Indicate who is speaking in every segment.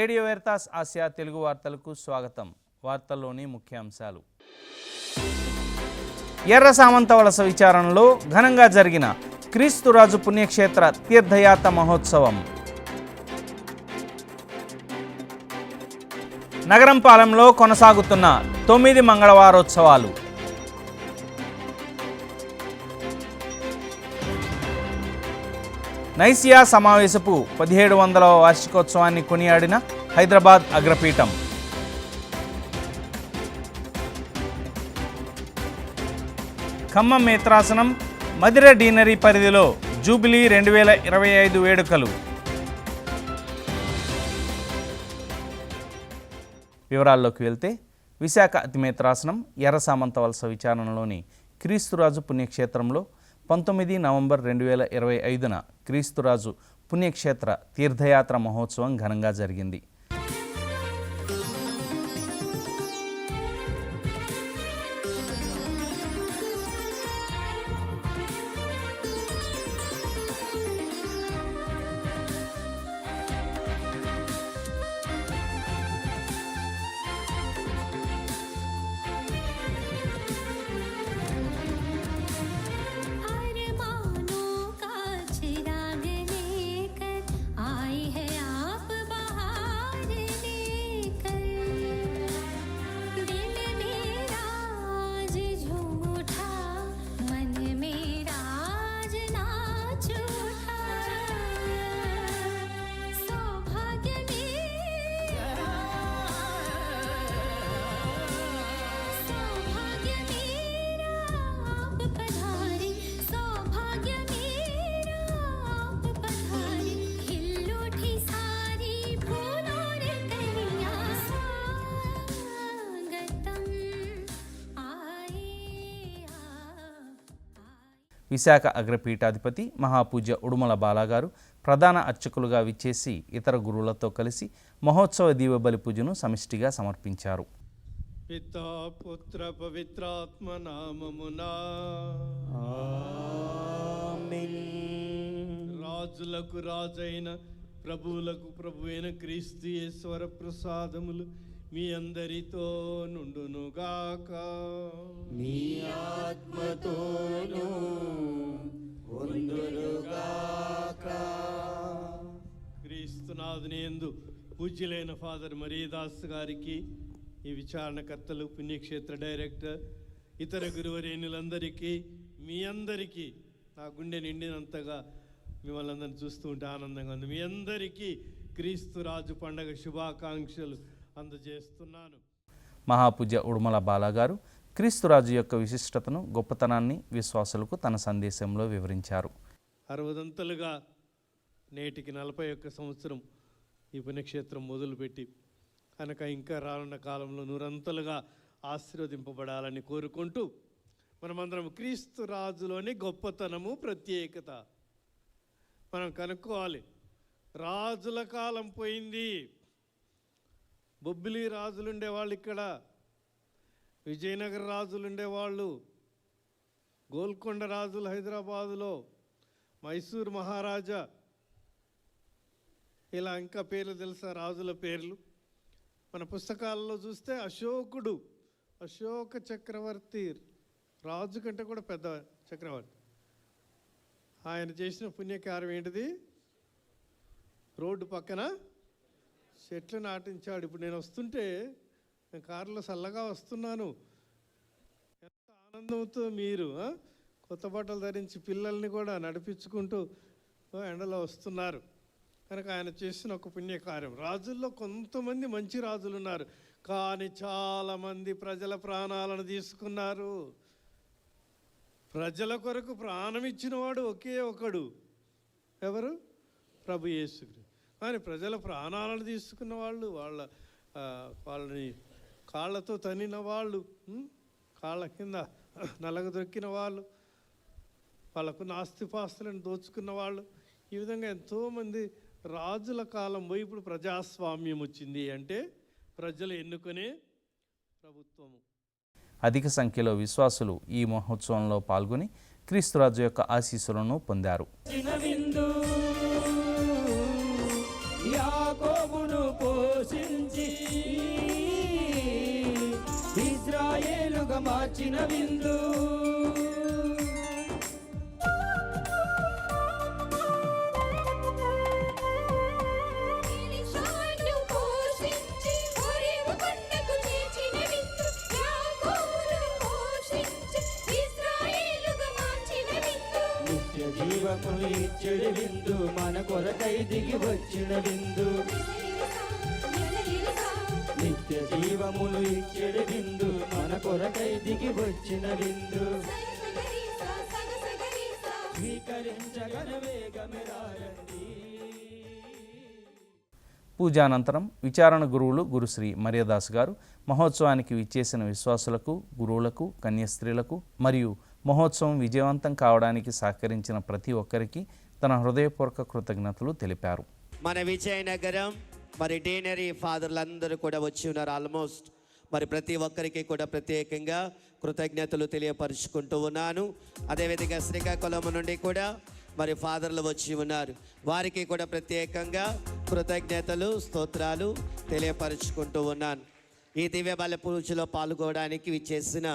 Speaker 1: Radio వెర్తాస్ Asia Telugu వార్తలకు స్వాగతం. వార్తల్లోని ముఖ్యాంశాలు. ఎర్ర సామంత వలస విచారణలో ఘనంగా జరిగిన క్రీస్తురాజు పుణ్యక్షేత్ర తీర్థయాత్ర మహోత్సవం. నగరం పాలెంలో కొనసాగుతున్న తొమ్మిది మంగళవారోత్సవాలు. నైసియా సమావేశపు పదిహేడు వందల వార్షికోత్సవాన్ని కొనియాడిన హైదరాబాద్ అగ్రపీఠం. ఖమ్మం మేత్రాసనం మదిర డీనరీ పరిధిలో జూబిలీ రెండు వేల ఇరవై ఐదు వేడుకలు. వివరాల్లోకి వెళ్తే విశాఖ అతిమేత్రాసనం ఎర్ర సామంత వలస విచారణలోని క్రీస్తురాజు పుణ్యక్షేత్రంలో పంతొమ్మిది నవంబర్ రెండు వేల ఇరవై ఐదున క్రీస్తురాజు పుణ్యక్షేత్ర తీర్థయాత్ర మహోత్సవం ఘనంగా జరిగింది. విశాఖ అగ్రపీఠాధిపతి మహాపూజ్య ఉడుమల బాలాగారు ప్రధాన అర్చకులుగా విచ్చేసి ఇతర గురువులతో కలిసి మహోత్సవ దీవబలి పూజను సమిష్టిగా సమర్పించారు.
Speaker 2: పితా పుత్ర పవిత్రాత్మ నామమునా రాజులకు రాజైన ప్రభువులకు ప్రభువైన క్రీస్తు ఈశ్వర ప్రసాదములు మీ అందరితో నుండునుగాక మీ ఆత్మతోనూ క్రీస్తునాథుని యందు పూజ్యులైన ఫాదర్ మరీదాస్ గారికి ఈ విచారణకర్తలు పుణ్యక్షేత్ర డైరెక్టర్ ఇతర గురువరేణులందరికీ మీ అందరికీ నా గుండె నిండినంతగా మిమ్మల్ని అందరిని చూస్తూ ఉంటే ఆనందంగా ఉంది. మీ అందరికీ క్రీస్తు రాజు పండగ శుభాకాంక్షలు. అందజేస్తున్నాను.
Speaker 1: మహాపూజ్య ఉడుమల బాలాగారు క్రీస్తురాజు యొక్క విశిష్టతను గొప్పతనాన్ని విశ్వాసులకు తన సందేశంలో వివరించారు.
Speaker 2: అరవదంతలుగా నేటికి నలభై ఒక్క సంవత్సరం ఈ పుణ్యక్షేత్రం మొదలుపెట్టి కనుక ఇంకా రానున్న కాలంలో నూరంతలుగా ఆశీర్వదింపబడాలని కోరుకుంటూ మనమందరం క్రీస్తు రాజులోని గొప్పతనము ప్రత్యేకత మనం కనుక్కోవాలి. రాజుల కాలం పోయింది. బొబ్బిలి రాజులు ఉండేవాళ్ళు ఇక్కడ. విజయనగర రాజులు ఉండేవాళ్ళు గోల్కొండ రాజులు హైదరాబాదులో. మైసూర్ మహారాజా. ఇలా ఇంకా పేర్లు తెలుసా? రాజుల పేర్లు. మన పుస్తకాలలో చూస్తే అశోకుడు అశోక చక్రవర్తి రాజు కంటే కూడా పెద్ద చక్రవర్తి. ఆయన చేసిన పుణ్యకార్యం ఏంటిది? రోడ్డు పక్కన చెట్లు నాటించాడు. ఇప్పుడు నేను వస్తుంటే నేను కారులో చల్లగా వస్తున్నాను. ఎంత ఆనందంతో మీరు కొత్త బట్టలు ధరించి పిల్లల్ని కూడా నడిపించుకుంటూ ఎండలో వస్తున్నారు. కనుక ఆయన చేసిన ఒక పుణ్యకార్యం. రాజుల్లో కొంతమంది మంచి రాజులు ఉన్నారు కానీ చాలామంది ప్రజల ప్రాణాలను తీసుకున్నారు. ప్రజల కొరకు ప్రాణం ఇచ్చినవాడు ఒకే ఒకడు. ఎవరు? ప్రభు యేసుక్రీస్తు. కానీ ప్రజల ప్రాణాలను తీసుకున్న వాళ్ళు వాళ్ళ వాళ్ళని కాళ్ళతో తన్నిన వాళ్ళు? కాళ్ళ కింద నలగదొక్కిన వాళ్ళు వాళ్ళకున్న ఆస్తిపాస్తులను దోచుకున్న వాళ్ళు ఈ విధంగా ఎంతోమంది రాజుల కాలం పోయి ఇప్పుడు ప్రజాస్వామ్యం వచ్చింది అంటే ప్రజలు ఎన్నుకునే ప్రభుత్వము
Speaker 1: అధిక సంఖ్యలో విశ్వాసులు ఈ మహోత్సవంలో పాల్గొని క్రీస్తురాజు యొక్క ఆశీస్సులను పొందారు
Speaker 3: మార్చిన విందు. నిత్య జీవములు ఇచ్చడి విందు మన కొరకై దిగి వచ్చిన విందు. నిత్య జీవములు ఇచ్చడి విందు మన కొరకై దిగి వచ్చిన విందు స్వీకరించగల వేగమెరారండి
Speaker 1: పూజానంతరం విచారణ గురువులు గురుశ్రీ మర్యాదాస్ గారు మహోత్సవానికి విచ్చేసిన విశ్వాసులకు గురువులకు కన్యాస్త్రీలకు మరియు మహోత్సవం విజయవంతం కావడానికి సహకరించిన ప్రతి ఒక్కరికి తన హృదయపూర్వక కృతజ్ఞతలు తెలిపారు.
Speaker 4: మన విజయనగరం మరి డీనరీ ఫాదర్లందరూ కూడా వచ్చి ఉన్నారు ఆల్మోస్ట్. మరి ప్రతి ఒక్కరికి కూడా ప్రత్యేకంగా కృతజ్ఞతలు తెలియపరుచుకుంటూ ఉన్నాను. అదేవిధంగా శ్రీకాకుళం నుండి కూడా మరి ఫాదర్లు వచ్చి ఉన్నారు. వారికి కూడా ప్రత్యేకంగా కృతజ్ఞతలు స్తోత్రాలు తెలియపరుచుకుంటూ ఉన్నాను. ఈ దివ్య బల పూజలో పాల్గొనడానికి చేసిన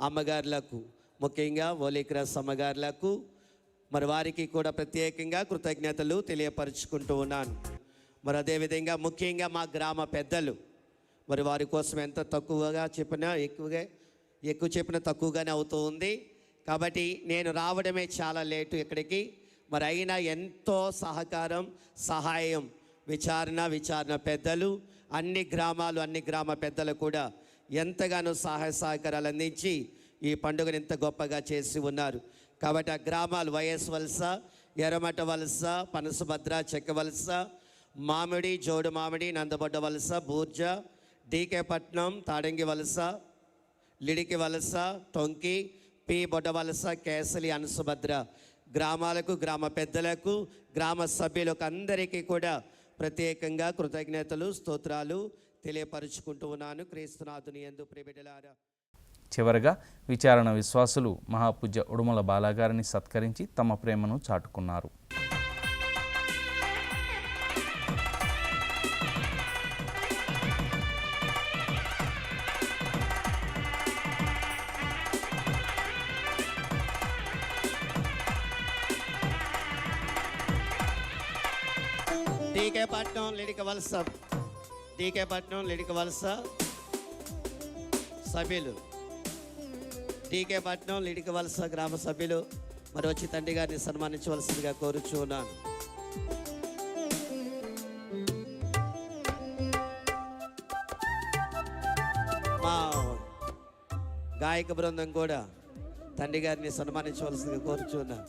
Speaker 4: అమ్మగారులకు ముఖ్యంగా ఓలీక్రాస్ అమ్మగారులకు మరి వారికి కూడా ప్రత్యేకంగా కృతజ్ఞతలు తెలియపరుచుకుంటూ ఉన్నాను. మరి అదేవిధంగా ముఖ్యంగా మా గ్రామ పెద్దలు మరి వారి కోసం ఎంత తక్కువగా చెప్పినా ఎక్కువగా ఎక్కువ చెప్పినా తక్కువగానే అవుతూ ఉంది. కాబట్టి నేను రావడమే చాలా లేటు ఇక్కడికి. మరి అయినా ఎంతో సహకారం సహాయం విచారణ విచారణ పెద్దలు అన్ని గ్రామాలు అన్ని గ్రామ పెద్దలు కూడా ఎంతగానో సహాయ సహకారాలు అందించి ఈ పండుగను ఇంత గొప్పగా చేసి ఉన్నారు. కాబట్టి ఆ గ్రామాలు వైఎస్ వలస ఎర్రమట వలస పనసభద్ర చెక్క వలస మామిడి జోడు మామిడి నందబొడ్డ వలస బూర్జ డీకే పట్నం తాడంగి వలస లిడికి వలస టొంకి పి బొడ్డ వలస కేసలి అనసుభద్ర గ్రామాలకు గ్రామ పెద్దలకు గ్రామ సభ్యులకు అందరికీ కూడా ప్రత్యేకంగా కృతజ్ఞతలు స్తోత్రాలు తెలియపరుచుకుంటూ ఉన్నాను. క్రీస్తునాథుని ఎందు ప్రిబిడలారా
Speaker 1: చివరగా విచారణ విశ్వాసులు మహాపూజ్య ఉడుమల బాలాగారిని సత్కరించి తమ ప్రేమను చాటుకున్నారు.
Speaker 4: వలస డీకే పట్నం లిడిక వలస సభ్యులు. డీకే పట్నం లిడిక వలస గ్రామ సభ్యులు. మరి వచ్చి తండ్రి గారిని సన్మానించవలసిందిగా కోరుచున్నాను. మా గాయక బృందం కూడా తండ్రి గారిని సన్మానించవలసిందిగా కోరుచున్నాను.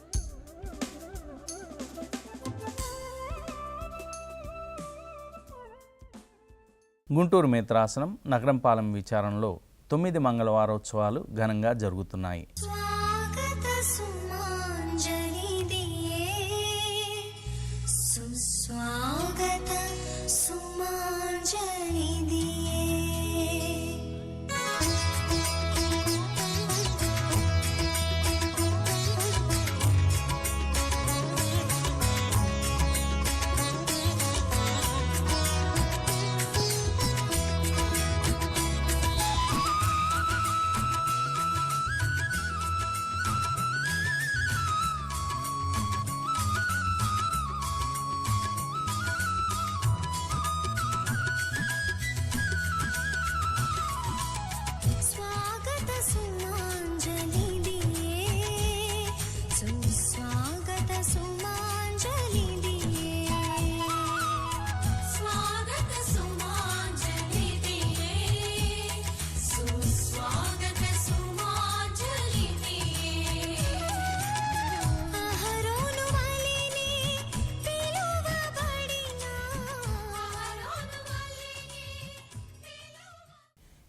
Speaker 1: గుంటూరు మిత్రాసనం నగరంపాలెం విచారణలో తొమ్మిది మంగళవారోత్సవాలు ఘనంగా జరుగుతున్నాయి.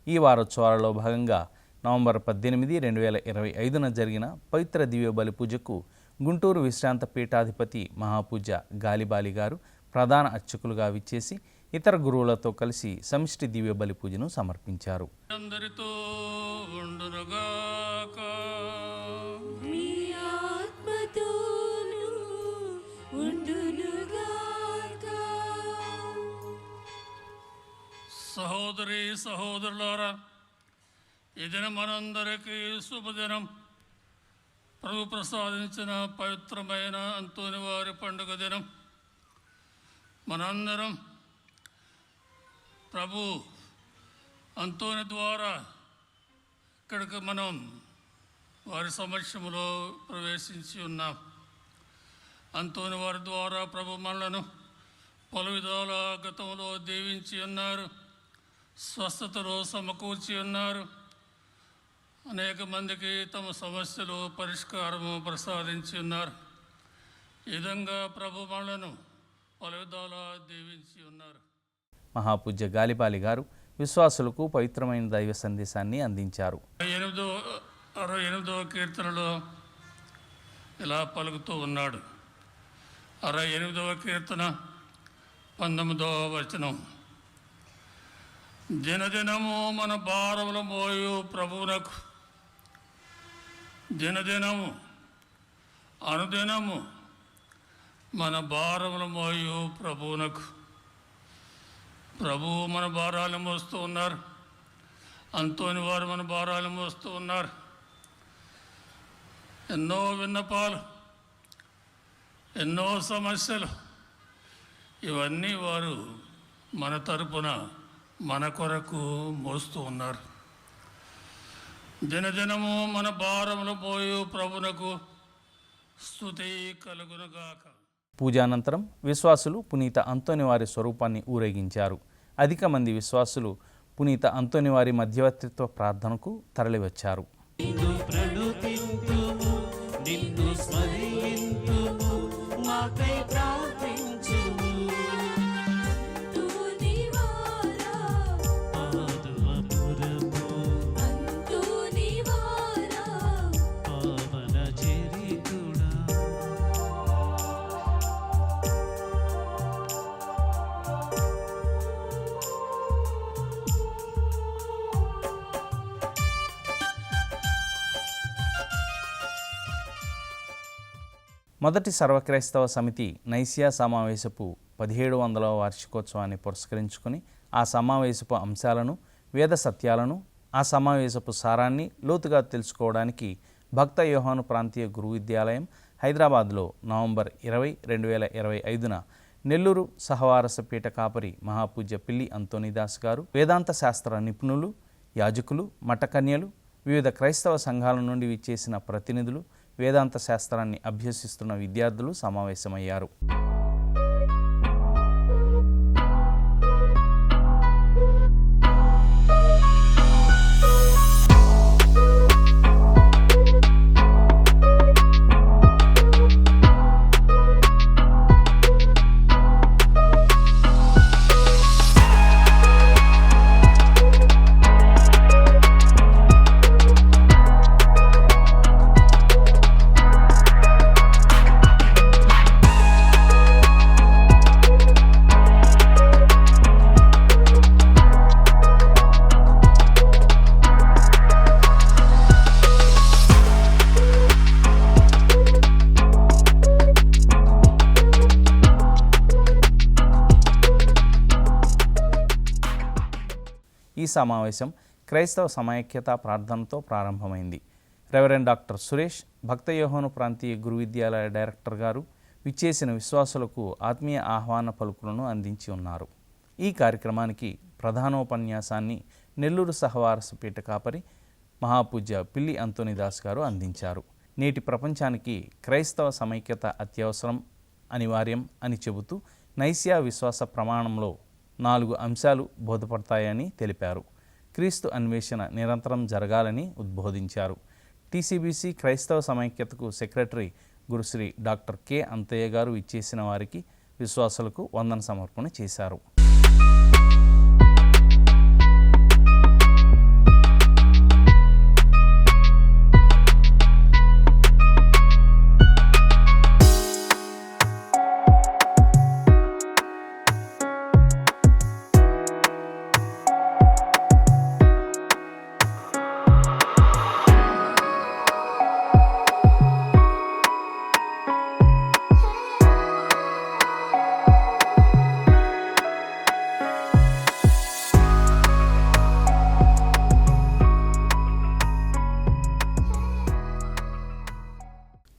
Speaker 1: ఈ వారోత్సవాలలో భాగంగా నవంబర్ పద్దెనిమిది రెండు వేల ఇరవై ఐదున జరిగిన పవిత్ర దివ్య బలి పూజకు గుంటూరు విశ్రాంత పీఠాధిపతి మహాపూజ గాలిబాలి గారు ప్రధాన అర్చకులుగా విచ్చేసి ఇతర గురువులతో కలిసి సమిష్టి దివ్య బలి పూజను సమర్పించారు.
Speaker 5: అందరితో ఉండునుగాక.
Speaker 6: మీ ఆత్మతోను ఉండునుగాక
Speaker 5: సహోదరి సహోదరులారా ఈ దినం మనందరికీ శుభదినం. ప్రభు ప్రసాదించిన పవిత్రమైన అంతోని వారి పండుగ దినం. మనందరం ప్రభు అంతోని ద్వారా ఇక్కడికి మనం వారి సమక్షంలో ప్రవేశించి ఉన్నాం. అంతోని వారి ద్వారా ప్రభు మనలను పలు విధాల గతంలో దీవించి ఉన్నారు. స్వస్థతలో సమకూర్చి ఉన్నారు. అనేక మందికి తమ సమస్యలు పరిష్కారము ప్రసాదించి ఉన్నారు. ఈ విధంగా ప్రభు మనలను పలు విధాల దీవించి ఉన్నారు.
Speaker 1: మహాపూజ్య గాలిపాలి గారు విశ్వాసులకు పవిత్రమైన దైవ సందేశాన్ని అందించారు.
Speaker 5: ఎనిమిదో అరవై ఎనిమిదవ కీర్తనలో ఇలా పలుకుతూ ఉన్నాడు. అరవై ఎనిమిదవ కీర్తన పంతొమ్మిదవ వచనం. దినదినము మన భారముల మోయు ప్రభువునకు. దినదినము అనుదినము మన భారముల మోయు ప్రభువునకు. ప్రభువు మన భారాలు మోస్తూ ఉన్నారు. అంతోని వారు మన భారాలు మోస్తూ ఉన్నారు. ఎన్నో విన్నపాలు ఎన్నో సమస్యలు ఇవన్నీ వారు మన తరపున మన కొరకు మోస్తూ ఉన్నారు. దినదినము మన భారములు పోయు ప్రభునకు స్థుతి కలుగునుగాక
Speaker 1: పూజానంతరం విశ్వాసులు పునీత అంతోని వారి స్వరూపాన్ని ఊరేగించారు. అధిక మంది విశ్వాసులు పునీత అంతోని వారి మధ్యవర్తిత్వ ప్రార్థనకు తరలివచ్చారు.
Speaker 3: నిన్ను
Speaker 1: మొదటి సర్వక్రైస్తవ సమితి నైసియా సమావేశపు పదిహేడు వందల వార్షికోత్సవాన్ని పురస్కరించుకుని ఆ సమావేశపు అంశాలను వేద సత్యాలను ఆ సమావేశపు సారాన్ని లోతుగా తెలుసుకోవడానికి భక్త యోహాను ప్రాంతీయ గురు విద్యాలయం హైదరాబాద్లో నవంబర్ ఇరవై రెండు వేల ఇరవై ఐదున నెల్లూరు సహవారసపీఠ కాపరి మహాపూజ్య పిల్లి అంతోనిదాస్ గారు వేదాంత శాస్త్ర నిపుణులు యాజకులు మఠకన్యలు వివిధ క్రైస్తవ సంఘాల నుండి విచ్చేసిన ప్రతినిధులు వేదాంత శాస్త్రాన్ని అభ్యసిస్తున్న విద్యార్థులు సమావేశమయ్యారు. ఈ సమావేశం క్రైస్తవ సమైక్యత ప్రార్థనతో ప్రారంభమైంది. రెవరెండ్ డాక్టర్ సురేష్ భక్తయోహోను ప్రాంతీయ గురు విద్యాలయ డైరెక్టర్ గారు విచ్చేసిన విశ్వాసులకు ఆత్మీయ ఆహ్వాన పలుకులను అందించి ఉన్నారు. ఈ కార్యక్రమానికి ప్రధానోపన్యాసాన్ని నెల్లూరు సహవారస పీఠ కాపరి మహాపూజ్య పిల్లి అంతోనిదాస్ గారు అందించారు. నేటి ప్రపంచానికి క్రైస్తవ సమైక్యత అత్యవసరం అనివార్యం అని చెబుతూ నైసియా విశ్వాస ప్రమాణంలో నాలుగు అంశాలు బోధపడతాయని తెలిపారు. క్రీస్తు అన్వేషణ నిరంతరం జరగాలని ఉద్బోధించారు. టీసీబీసీ క్రైస్తవ సమైక్యతకు సెక్రటరీ గురుశ్రీ డాక్టర్ కె అంతయ్య గారు ఇచ్చేసిన వారికి విశ్వాసులకు వందన సమర్పణ చేశారు.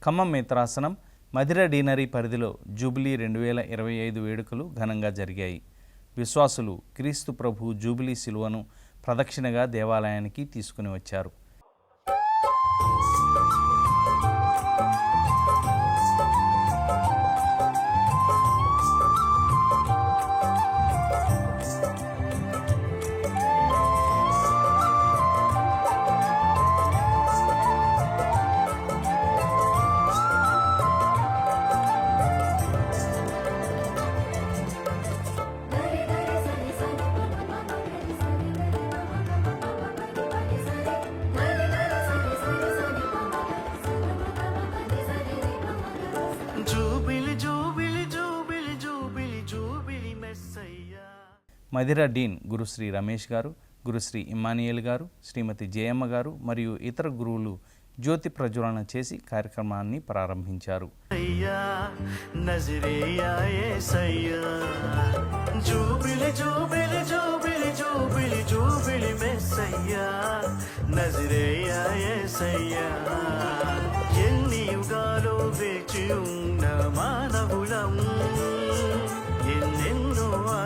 Speaker 1: ఖమ్మం మిత్రాసనం మధిర డీనరీ పరిధిలో జూబిలీ రెండు వేల ఇరవై ఐదు వేడుకలు ఘనంగా జరిగాయి. విశ్వాసులు క్రీస్తు ప్రభు జూబిలీ శిలువను ప్రదక్షిణగా దేవాలయానికి తీసుకుని వచ్చారు. మధిర డీన్ గురుశ్రీ రమేష్ గారు గురుశ్రీ ఇమానియేల్ గారు శ్రీమతి జయమ్మ గారు మరియు ఇతర గురువులు జ్యోతి ప్రజ్వలన చేసి కార్యక్రమాన్ని ప్రారంభించారు.
Speaker 7: అయ్యా ఎన్ని యుగాలు వేచి ఉన్న మానవులం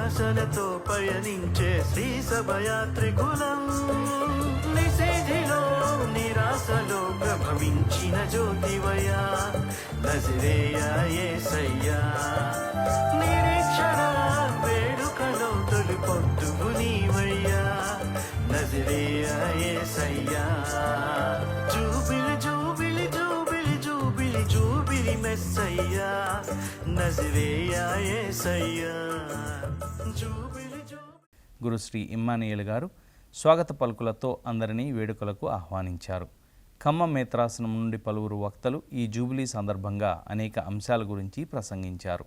Speaker 7: ఆశలతో పయనించే శ్రీ సభయాత్రికులం నిషేధిలో నిరాశలో ప్రభవించిన జ్యోతివయా నజరేయా సయ్యా నిరీక్షణ వేడుకలో తొలి పొద్దుగు నీవయ్యా నజరేయా సయ్యా చూపిలి జూబిలి జూబిలి జూబిలి జూబిలి మెస్సయ్యా నజరేయా సయ్యా
Speaker 1: గురుశ్రీ ఇమ్మానియల్ గారు స్వాగత పలుకులతో అందరినీ వేడుకలకు ఆహ్వానించారు. ఖమ్మం మేత్రాసనం నుండి పలువురు వక్తలు ఈ జూబిలీ సందర్భంగా అనేక అంశాల గురించి ప్రసంగించారు.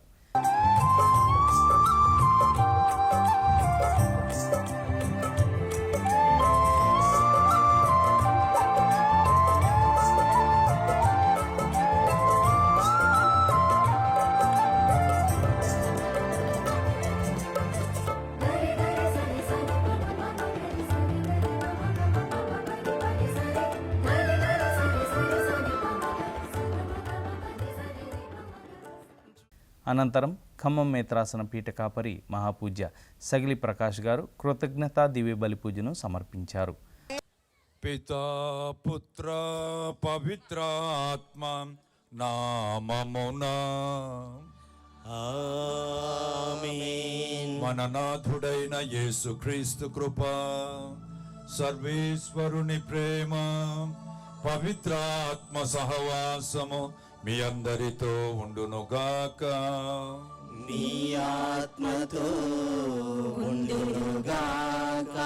Speaker 1: అనంతరం ఖమ్మం మేత్రాసన పీఠ కాపరి మహాపూజ్య సగిలి ప్రకాష్ గారు కృతజ్ఞతా దివ్య బలి పూజను సమర్పించారు.
Speaker 8: పితా పుత్ర పవిత్ర ఆత్మ నామమున. మన నాథుడైన యేసుక్రీస్తు కృప సర్వేశ్వరుని ప్రేమ పవిత్ర ఆత్మ సహవాసము మీ అందరితో ఉండునుగాక
Speaker 9: మీ ఆత్మతో ఉండుగాక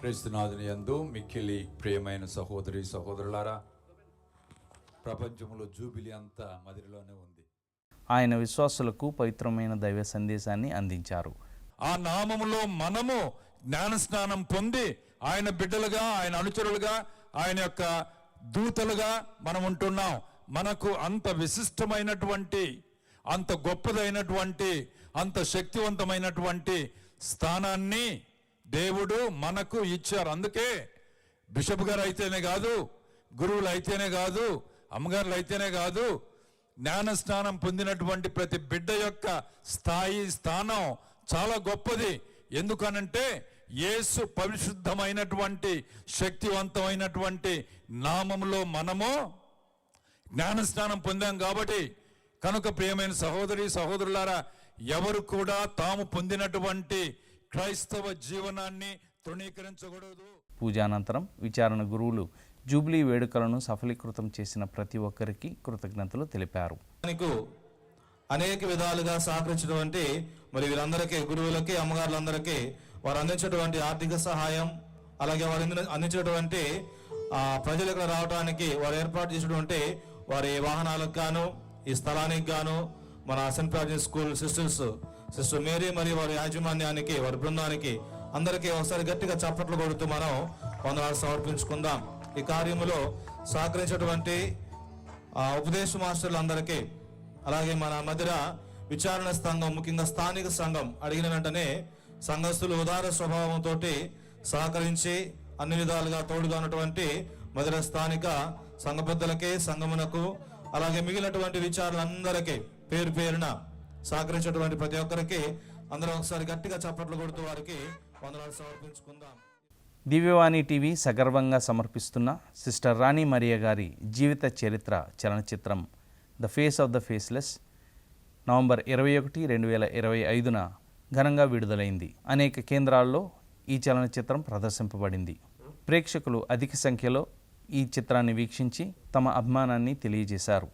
Speaker 8: క్రీస్తునాథుని యందు మిక్కిలి ప్రియమైన సహోదరి సహోదరులారా ప్రపంచంలో జూబిలి అంతా మదిరిలోనే ఉంది.
Speaker 1: ఆయన విశ్వాసులకు పవిత్రమైన దైవ సందేశాన్ని అందించారు.
Speaker 8: ఆ నామములో మనము జ్ఞానస్నానం పొంది ఆయన బిడ్డలుగా ఆయన అనుచరులుగా ఆయన యొక్క దూతలుగా మనం ఉంటున్నాం మనకు అంత విశిష్టమైనటువంటి అంత గొప్పదైనటువంటి అంత శక్తివంతమైనటువంటి స్థానాన్ని దేవుడు మనకు ఇచ్చారు. అందుకే బిషప్ గారు అయితేనే కాదు గురువులు అయితేనే కాదు అమ్మగారులు అయితేనే కాదు జ్ఞాన స్నానం పొందినటువంటి ప్రతి బిడ్డ యొక్క స్థాయి స్థానం చాలా గొప్పది. ఎందుకనంటే యేసు పరిశుద్ధమైనటువంటి శక్తివంతమైనటువంటి నామంలో మనము జ్ఞానస్నానం పొందాం కాబట్టి కనుక ప్రియమైన సహోదరి సహోదరులారా ఎవరు కూడా తాము పొందినటువంటి క్రైస్తవ జీవనాన్ని తృణీకరించకూడదు.
Speaker 1: పూజానంతరం విచారణ గురువులు జూబ్లీ వేడుకలను సఫలీకృతం చేసిన ప్రతి ఒక్కరికి కృతజ్ఞతలు తెలిపారు.
Speaker 10: నీకు అనేక విధాలుగా సహకరించినటువంటి మరి వీరందరికీ గురువులకి అమ్మగారులందరికీ వారు అందించేటువంటి ఆర్థిక సహాయం అలాగే వారు అందిన- అందించేటువంటి ఆ, ప్రజలు ఇక్కడ రావడానికి వారు ఏర్పాటు చేసినటువంటి వారి వాహనాలకు గాను ఈ స్థలానికి గాను మన Saint Francis school sisters sister Mary మరియు వారి యాజమాన్యానికి వారి బృందానికి అందరికీ ఒకసారి గట్టిగా చప్పట్లు కొడుతూ మనం వందనాలు సమర్పించుకుందాం. ఈ కార్యములో సహకరించేటువంటి ఉపదేశ ఉపదేశ మాస్టర్లందరికీ అలాగే మన మధ్య విచారణ సంఘం ముఖ్యంగా స్థానిక సంఘం అడిగిన వెంటనే సంఘస్థులు ఉదార స్వభావంతో సహకరించి అన్ని విధాలుగా తోడుగా ఉన్నటువంటి మధుర స్థానిక సంఘబద్ధులకే సంఘమునకు అలాగే మిగిలినటువంటి విచారులందరికీ పేరు పేరున సహకరించినటువంటి ప్రతి ఒక్కరికి అందరం ఒకసారి గట్టిగా చప్పట్లు కొడుతూ వారికి వందనాలు సమర్పించుకుందాం.
Speaker 1: దివ్యవాణి టీవీ సగర్వంగా సమర్పిస్తున్న సిస్టర్ రాణి మరియ గారి జీవిత చరిత్ర చలనచిత్రం the face of the faceless November ఇరవై ఒకటి రెండు వేల ఇరవై ఐదున ఘనంగా విడుదలైంది. అనేక కేంద్రాల్లో ఈ చలనచిత్రం ప్రదర్శింపబడింది. ప్రేక్షకులు అధిక సంఖ్యలో ఈ చిత్రాన్ని వీక్షించి తమ అభిమానాన్ని తెలియజేశారు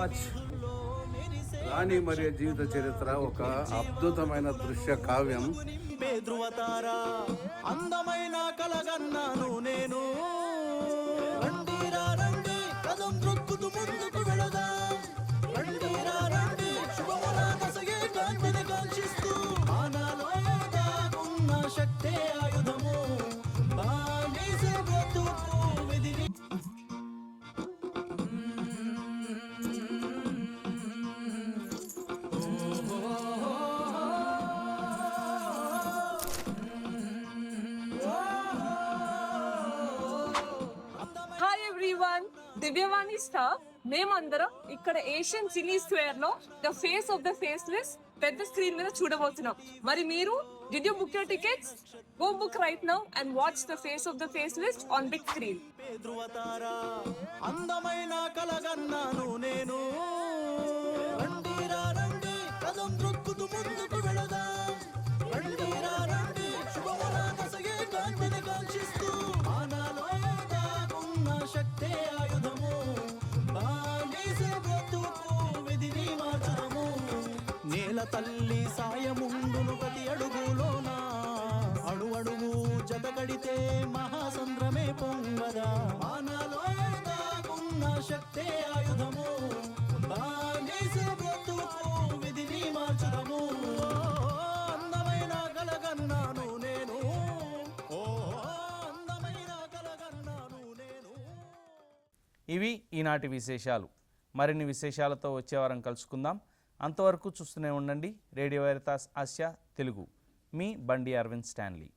Speaker 11: watch. రాణి మరియు జీవిత చరిత్ర ఒక అద్భుతమైన దృశ్య కావ్యం.
Speaker 12: అందమైన కలగన్నాను నేను.
Speaker 13: Everyone Divyavani star. మేమందరం ఇక్కడ Asian cine స్క్వేర్లో the face of the faceless పెద్ద స్క్రీన్ మీద చూడబోతున్నాం. మరి మీరు did you book your tickets go book right now and watch the face of the list on big screen
Speaker 12: అందమైన కలగన్నాను నేను. తల్లి సాయముండును ప్రతి అడుగులోనా. అడు అడుగు జతకడితే మహాసంద్రమే పొంగదా. ఆనాలో దాగున్న శక్తే ఆయుధము. విధిని అందమైన కలగన్నాను నేను. అందమైన కలగన్నాను నేను.
Speaker 1: ఇవి ఈనాటి విశేషాలు. మరిన్ని విశేషాలతో వచ్చే వారం కలుసుకుందాం. అంతవరకు చూస్తూనే ఉండండి. Radio Veritas Asia Telugu. మీ బండి అరవింద్ స్టాన్లీ.